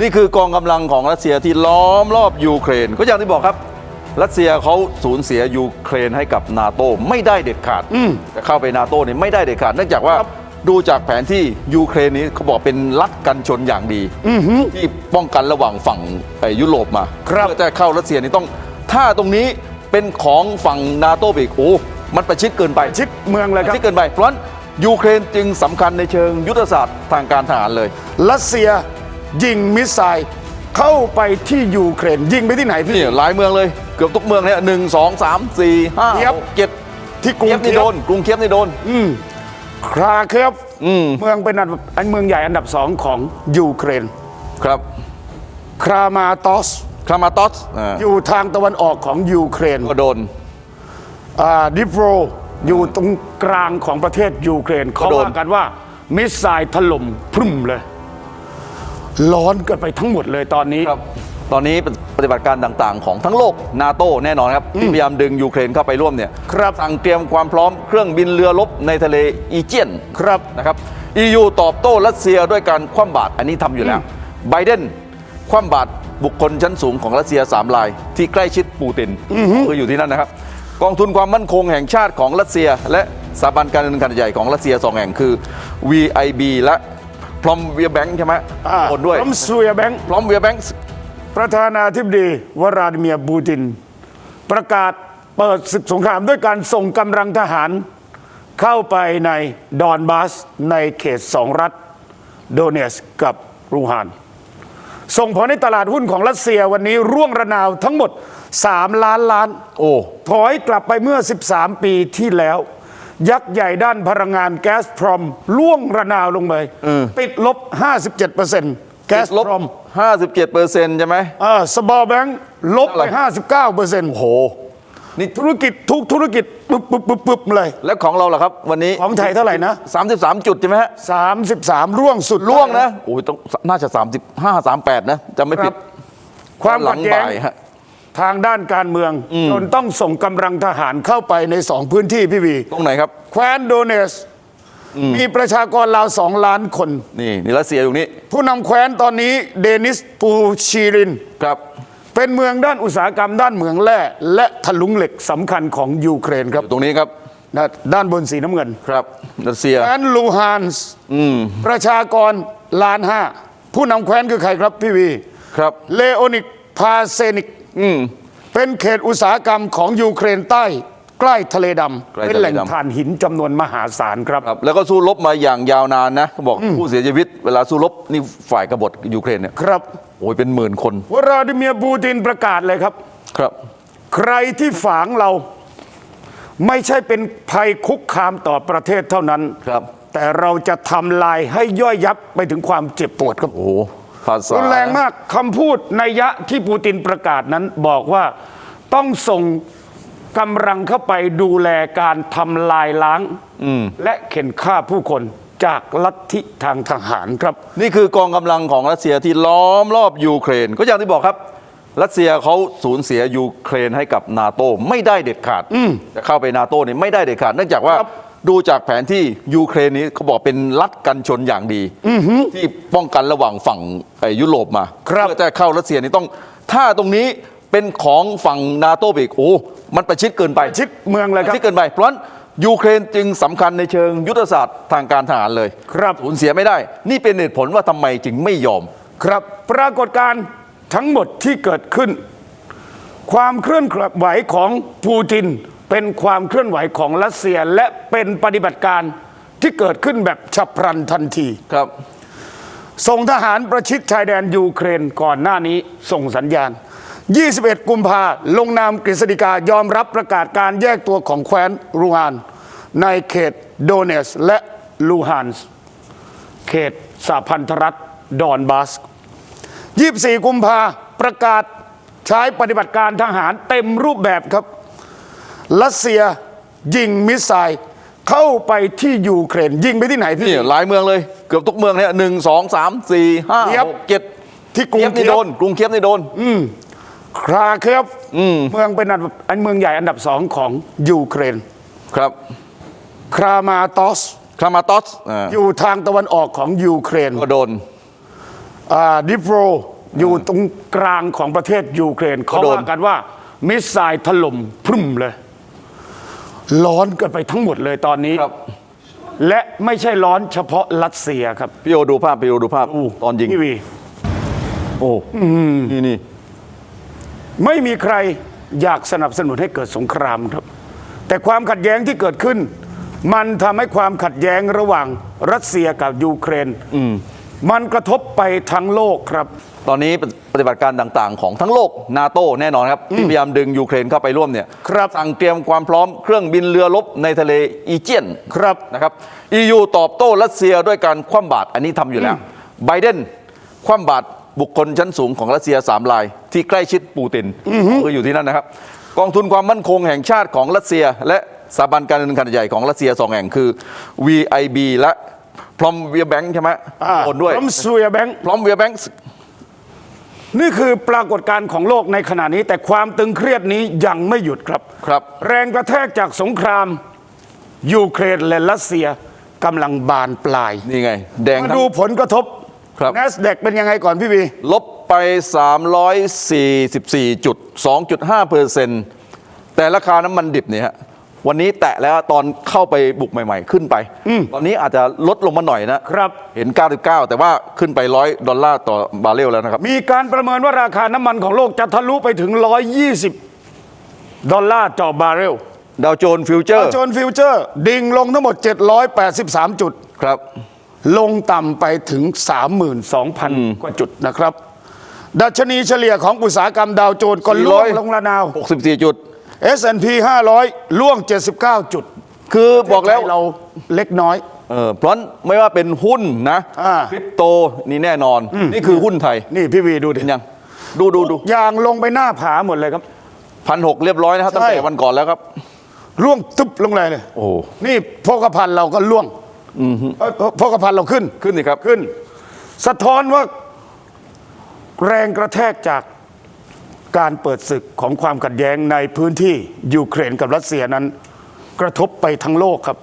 นี่คือกองกำลังของรัสเซียที่ล้อมรอบยูเครน ก็อย่างที่บอกครับ รัสเซียเขาสูญเสียยูเครนให้กับนาโตไม่ได้เด็ดขาดจะเข้าไปนาโตเนี่ยไม่ได้เด็ดขาดเนื่องจากว่าดูจากแผนที่ยูเครนนี้เขาบอกเป็นรัฐกันชนอย่างดีที่ป้องกันระหว่างฝั่งไอ้ยุโรปมาครับเพื่อจะเข้ารัสเซียนี่ต้อง ถ้าตรงนี้เป็นของฝั่งนาโตไปอีกโอ้มันประชิดเกินไปชิดเมืองเลยครับที่เกินไปเพราะฉะนั้นยูเครนจึงสำคัญในเชิงยุทธศาสตร์ทางการทหารเลย รัสเซีย ยิงมิสไซล์เข้าไปที่ยูเครน ยิงไปที่ไหนพี่ นี่หลายเมืองเลย เกือบทุกเมืองเนี่ยหนึ่งสองสามสี่ห้าเคียบ หกเจ็ดที่กรุงเคียบนี่โดนกรุงเคียบนี่โดน คราเคฟอืม เมืองเป็นอันดับอันเมืองใหญ่อันดับสองของยูเครน ครับครามาตอส ครามาตอสอ่าอยู่ทางตะวันออกของยูเครนก็โดนอ่าดิโปรอยู่ตรงกลางของประเทศยูเครน เขาโดน ว่ากันว่ามิสไซล์ถล่มพรุ่มเลย ร้อนเกินไปทั้งหมดเลยตอนนี้ ครับตอนนี้ปฏิบัติการต่างๆ ของทั้งโลกนาโตแน่นอนครับที่พยายามดึงยูเครนเข้าไปร่วมเนี่ยครับสั่งเตรียมความพร้อมเครื่องบินเรือรบในทะเลอีเจียนครับนะครับ EU ตอบโต้รัสเซียด้วยการคว่ำบาตรอันนี้ทำอยู่แล้วไบเดนคว่ำบาตรบุคคลชั้นสูงของรัสเซีย3ราย ที่ใกล้ชิดปูตินคืออยู่ที่นั่นนะครับ กองทุนความมั่นคงแห่งชาติของรัสเซียและสถาบันการเงินขนาดใหญ่ของรัสเซียสองแห่งคือ VIB และ พรอมเวียแบงค์ใช่ไหมอ่าโอนด้วยพร้อมซูยาแบงค์พรอมเวียแบงค์ประธานาธิบดีวลาดิเมียร์ปูติน ประกาศเปิดศึกสงครามด้วยการส่งกำลังทหาร เข้าไปในดอนบาสในเขตสองรัฐ โดเนสกับรูฮาน ส่งผลให้ตลาดหุ้นของรัสเซียวันนี้ร่วงระนาวทั้งหมด 3 ล้านล้าน โอ้ถอยกลับไปเมื่อ 13 ปีที่แล้ว ยักษ์ใหญ่ด้านพลังงานแก๊สพรอมล่วงระนาวลงไปติดลบ 57%แก๊สลบพรอม57เปอร์เซ็นต์ใช่ไหมเออสบอแบงค์ลบไปเท่าไหร่59เปอร์เซ็นต์โอ้โหนี่ธุรกิจทุกธุรกิจปึ๊บปึ๊บปึ๊บปึ๊บเลย แล้วของเราล่ะครับ วันนี้ของไทยเท่าไหร่นะ 33 จุดใช่ไหมฮะ33ร่วงสุดล่วงนะโอ้ยต้องน่าจะ 35 38 นะจำไม่ผิดความหลัขัดงแย้งบ่ายฮะ ทางด้านการเมือง จนต้องส่งกำลังทหารเข้าไปในสองพื้นที่พี่วีตรงไหนครับ แคว้นโดเนส มีประชากรราวสองล้านคน นี่นี่รัสเซียอยู่นี่ผู้นำแคว้นตอนนี้เดนิสปูชีริน ครับ เป็นเมืองด้านอุตสาหกรรมด้านเหมืองแร่และถลุงเหล็กสำคัญของยูเครนครับตรงนี้ครับนะด้านบนสีน้ำเงินครับรัสเซียแคว้นลูฮานส์ประชากรล้านห้าผู้นำแคว้นคือใครครับพี่วี ครับ เลโอนิกพาเซนิกอืม เป็นเขตอุตสาหกรรมของยูเครนใต้ใกล้ทะเลดใกล้ำทะเลดำเป็นแหล่งถ่านหินจำนวนมหาศาลครับ ครับแล้วก็สู้รบมาอย่างยาวนานนะเขาบอกผู้เสียชีวิตเวลาสู้รบนี่ฝ่ายกบฏยูเครนเนี่ยครับโอ้ยเป็นหมื่นคนวลาดิเมียร์ปูตินประกาศเลยครับ ครับ ใครที่ฝางเราไม่ใช่เป็นภัยคุกคามต่อประเทศเท่านั้น ครับ แต่เราจะทำลายให้ย่อยยับไปถึงความเจ็บปวดครับ โอ้โห ภาษารุนแรงมากคำพูดในยยะที่ปูตินประกาศนั้นบอกว่าต้องส่งกำลังเข้าไปดูแลการทำลายล้างและเข็นฆ่าผู้คนจากลัทธิทางทหารครับ นี่คือกองกำลังของรัสเซียที่ล้อมรอบยูเครน ก็อย่างที่บอกครับรัสเซียเขาสูญเสียยูเครนให้กับนาโตไม่ได้เด็ดขาดจะเข้าไปนาโตเนี่ยไม่ได้เด็ดขาดเนื่องจากว่าครับ ดูจากแผนที่ยูเครนนี้เขาบอกเป็นรัฐกันชนอย่างดีที่ป้องกันระหว่างฝั่งไอ้ยุโรปมาครับเพื่อจะเข้ารัสเซียนี่ต้อง ถ้าตรงนี้เป็นของฝั่งนาโตไปอีกโอ้มันประชิดเกินไปชิดเมืองเลยครับที่เกินไปเพราะฉะนั้นยูเครนจึงสำคัญในเชิงยุทธศาสตร์ทางการทหารเลย ครับสูญเสียไม่ได้ นี่เป็นเหตุผลว่าทำไมจึงไม่ยอม ครับปรากฏการณ์ทั้งหมดที่เกิดขึ้น ความเคลื่อนไหวของปูติน เป็นความเคลื่อนไหวของรัสเซียและเป็นปฏิบัติการที่เกิดขึ้นแบบฉับพลันทันทีครับ ส่งทหารประชิดชายแดนยูเครนก่อนหน้านี้ส่งสัญญาณ 21 กุมภาลงนามกฤษฎีกายอมรับประกาศการแยกตัวของแคว้นลูฮาน ในเขตโดเนสและลูฮานส์เขตสหพันธรัฐดอนบาส 24 กุมภาประกาศใช้ปฏิบัติการทหารเต็มรูปแบบครับ รัสเซียยิงมิสไซล์เข้าไปที่ยูเครน ยิงไปที่ไหนพี่นี่หลายเมืองเลย เกือบทุกเมืองเนี่ยหนึ่งสองสามสี่ห้าเคียบหกเจ็ดที่กรุงเคียบนี่เคียบโดนกรุงเคียบนี่โดนคราเคฟเมืองเป็นอันดับอันเมืองใหญ่อันดับสองของยูเครน ครับครามาตอสครามาตอสอ่าอยู่ทางตะวันออกของยูเครนก็โดนดิโปรอยู่ตรงกลางของประเทศยูเครนเขาโดนว่ากันว่ามิสไซล์ถล่มพรุ่มเลย ร้อนกันไปทั้งหมดเลยตอนนี้ ครับ และไม่ใช่ร้อนเฉพาะรัสเซียครับพี่โอดูภาพพี่โอดูภาพตอนยิง พี่วี โอ้นี่นี่ไม่มีใครอยากสนับสนุนให้เกิดสงครามครับ แต่ความขัดแย้งที่เกิดขึ้น มันทำให้ความขัดแย้งระหว่างรัสเซียกับยูเครน มันกระทบไปทั้งโลกครับ ตอนนี้ปฏิบัติการต่างๆ ของทั้งโลกนาโต้แน่นอนครับ ที่พยายามดึงยูเครนเข้าไปร่วมเนี่ยครับสั่งเตรียมความพร้อมเครื่องบินเรือรบในทะเลอีเจียนครับนะครับ EU ตอบโต้รัสเซียด้วยการคว่ำบาตรอันนี้ทำอยู่แล้วไบเดนคว่ำบาตรบุคคลชั้นสูงของรัสเซียสามราย ที่ใกล้ชิดปูตินก็อยู่ที่นั่นนะครับ กองทุนความมั่นคงแห่งชาติของรัสเซีย และสถาบันการเงินขนาดใหญ่ของรัสเซียสองแห่งคือ VIB และ พรอมเวียแบงค์ใช่ไหมโอนด้วยพร้อมซูเอแบงค์พรอมเวียแบงค์นี่คือปรากฏการณ์ของโลกในขณะนี้ แต่ความตึงเครียดนี้ยังไม่หยุดครับครับ แรงกระแทกจากสงคราม ยูเครนและรัสเซียกำลังบานปลายนี่ไง แดงมาทั้งดูผลกระทบครับนสเดกเป็นยังไงก่อนพี่วีลบไป 344จุด2.5เปอร์เซ็นต์แต่ราคาน้ำมันดิบเนี่ยฮะ วันนี้แตะแล้วตอนเข้าไปบุกใหม่ ๆ ขึ้นไป ตอนนี้อาจจะลดลงมาหน่อยนะครับ เห็น 99 แต่ว่าขึ้นไป 100 ดอลลาร์ต่อบาร์เรลแล้วนะครับ มีการประเมินว่าราคาน้ำมันของโลกจะทะลุไปถึง 120 ดอลลาร์ต่อบาร์เรลดาวโจนส์ฟิวเจอร์โจนส์ฟิวเจอร์ ดิ่งลงทั้งหมด 783 จุด ครับ ลงต่ำไปถึง 32,000 กว่าจุดนะครับ ดัชนีเฉลี่ยของอุตสาหกรรมดาวโจนส์ก็ล่วงลงระนาว 64 จุด S&P 500ล่วง 79 จุดคือบอกแล้ว เราเล็กน้อย เออเพราะไม่ว่าเป็นหุ้นนะอ่า คริปโตนี่แน่นอน นี่คือหุ้นไทยนี่พี่วีดูดิเห็นยังดูดูดูอย่างลงไปหน้าผาหมดเลยครับ พันหกเรียบร้อยนะครับตั้งแต่ใช่ วันก่อนแล้วครับร่วงตึบลงเลยเลยโอ้โหนี่โภคภัณฑ์เราก็ล่วงเอ้ยโภคภัณฑ์เราขึ้น ขึ้นสิครับ ขึ้น สะท้อนว่าแรงกระแทกจาก การเปิดศึกของความขัดแย้งในพื้นที่ยูเครนกับรัสเซียนั้น กระทบไปทั้งโลกครับ